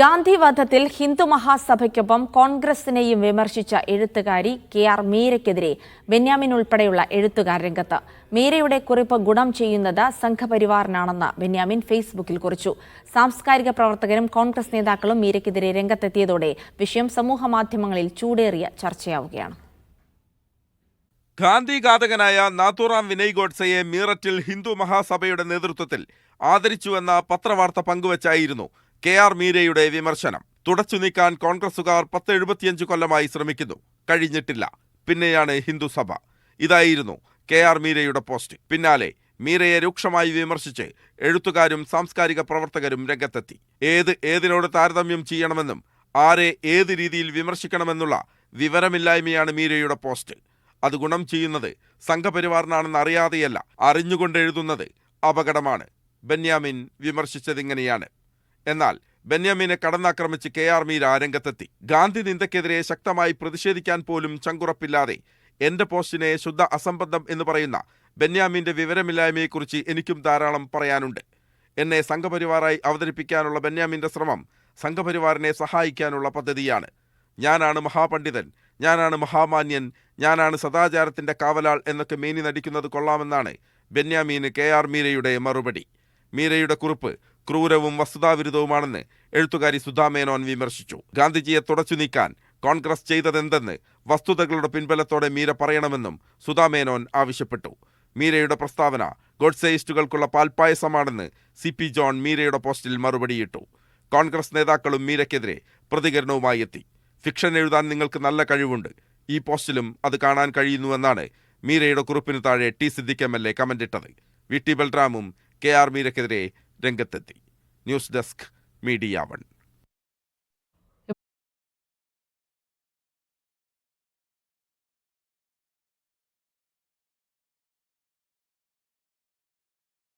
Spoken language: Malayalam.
ഗാന്ധിവധത്തിൽ ഹിന്ദു മഹാസഭയ്ക്കൊപ്പം കോൺഗ്രസിനെയും വിമർശിച്ച എഴുത്തുകാരി കെ ആർ മീരയ്ക്കെതിരെ ബെന്യാമിൻ ഉൾപ്പെടെയുള്ള എഴുത്തുകാർ രംഗത്ത്. മീരയുടെ കുറിപ്പ് ഗുണം ചെയ്യുന്നത് സംഘപരിവാറിനാണെന്ന് ബെന്യാമിൻ ഫേസ്ബുക്കിൽ കുറിച്ചു. സാംസ്കാരിക പ്രവർത്തകരും കോൺഗ്രസ് നേതാക്കളും മീരയ്ക്കെതിരെ രംഗത്തെത്തിയതോടെ വിഷയം സമൂഹമാധ്യമങ്ങളിൽ ചൂടേറിയ ചർച്ചയാവുകയാണ്. ഗാന്ധി ഘാതകനായ നാഥുറാം വിനയ് ഗോഡ്സയെ മീററ്റിൽ ഹിന്ദു മഹാസഭയുടെ നേതൃത്വത്തിൽ ആദരിച്ചുവെന്ന പത്രവാർത്ത പങ്കുവച്ചായിരുന്നു കെ ആർ മീരയുടെ വിമർശനം. തുടച്ചു നീക്കാൻ കോൺഗ്രസുകാർ പത്ത് എഴുപത്തിയഞ്ച് കൊല്ലമായി ശ്രമിക്കുന്നു. കഴിഞ്ഞിട്ടില്ല. പിന്നെയാണ് ഹിന്ദുസഭ ഇതായിരുന്നു കെ ആർ മീരയുടെ പോസ്റ്റ്. പിന്നാലെ മീരയെ രൂക്ഷമായി വിമർശിച്ച് എഴുത്തുകാരും സാംസ്കാരിക പ്രവർത്തകരും രംഗത്തെത്തി. ഏത് ഏതിനോട് താരതമ്യം ചെയ്യണമെന്നും ആരെ ഏത് രീതിയിൽ വിമർശിക്കണമെന്നുള്ള വിവരമില്ലായ്മയാണ് മീരയുടെ പോസ്റ്റ്. അത് ഗുണം ചെയ്യുന്നത് സംഘപരിവാറിനാണെന്ന് അറിയാതെയല്ല അറിഞ്ഞുകൊണ്ട് എഴുതുന്നത് അപകടമാണ്. ബെന്യാമിൻ വിമർശിച്ചതിങ്ങനെയാണ്. എന്നാൽ ബെന്യാമിനെ കടന്നാക്രമിച്ച് കെ ആർ മീര രംഗത്തെത്തി ഗാന്ധി നിന്ദക്കെതിരെ ശക്തമായി പ്രതിഷേധിക്കാൻ പോലും ചങ്കുറപ്പില്ലാതെ എന്റെ പോസ്റ്റിനെ ശുദ്ധ അസംബന്ധം എന്ന് പറയുന്ന ബെന്യാമിന്റെ വിവരമില്ലായ്മയെക്കുറിച്ച് എനിക്കും ധാരാളം പറയാനുണ്ട്. എന്നെ സംഘപരിവാറായി അവതരിപ്പിക്കാനുള്ള ബെന്യാമിന്റെ ശ്രമം സംഘപരിവാറിനെ സഹായിക്കാനുള്ള പദ്ധതിയാണ്. ഞാനാണ് മഹാപണ്ഡിതൻ ഞാനാണ് മഹാമാന്യൻ ഞാനാണ് സദാചാരത്തിന്റെ കാവലാൾ എന്നൊക്കെ മേനി നടിക്കുന്നത് കൊള്ളാമെന്നാണ് ബെന്യാമീന് കെ ആർ മീരയുടെ മറുപടി. മീരയുടെ കുറിപ്പ് ക്രൂരവും വസ്തുതാവിരുദ്ധവുമാണെന്ന് എഴുത്തുകാരി സുധാമേനോൻ വിമർശിച്ചു. ഗാന്ധിജിയെ തുടച്ചു നീക്കാൻ കോൺഗ്രസ് ചെയ്തതെന്തെന്ന് വസ്തുതകളുടെ പിൻബലത്തോടെ മീര പറയണമെന്നും സുധാമേനോൻ ആവശ്യപ്പെട്ടു. മീരയുടെ പ്രസ്താവന ഗോഡ്സേയിസ്റ്റുകൾക്കുള്ള പാൽപ്പായസമാണെന്ന് സി പി ജോൺ മീരയുടെ പോസ്റ്റിൽ മറുപടിയിട്ടു. കോൺഗ്രസ് നേതാക്കളും മീരയ്ക്കെതിരെ പ്രതികരണവുമായി എത്തി. ഫിക്ഷൻ എഴുതാൻ നിങ്ങൾക്ക് നല്ല കഴിവുണ്ട്. ഈ പോസ്റ്റിലും അത് കാണാൻ കഴിയുന്നുവെന്നാണ് മീരയുടെ കുറിപ്പിന് താഴെ T Siddique M L A കമന്റിട്ടത്. V T ബൽറാമും കെ ആർ മീരയ്ക്കെതിരെ രംഗത്തെത്തി. News desk media one.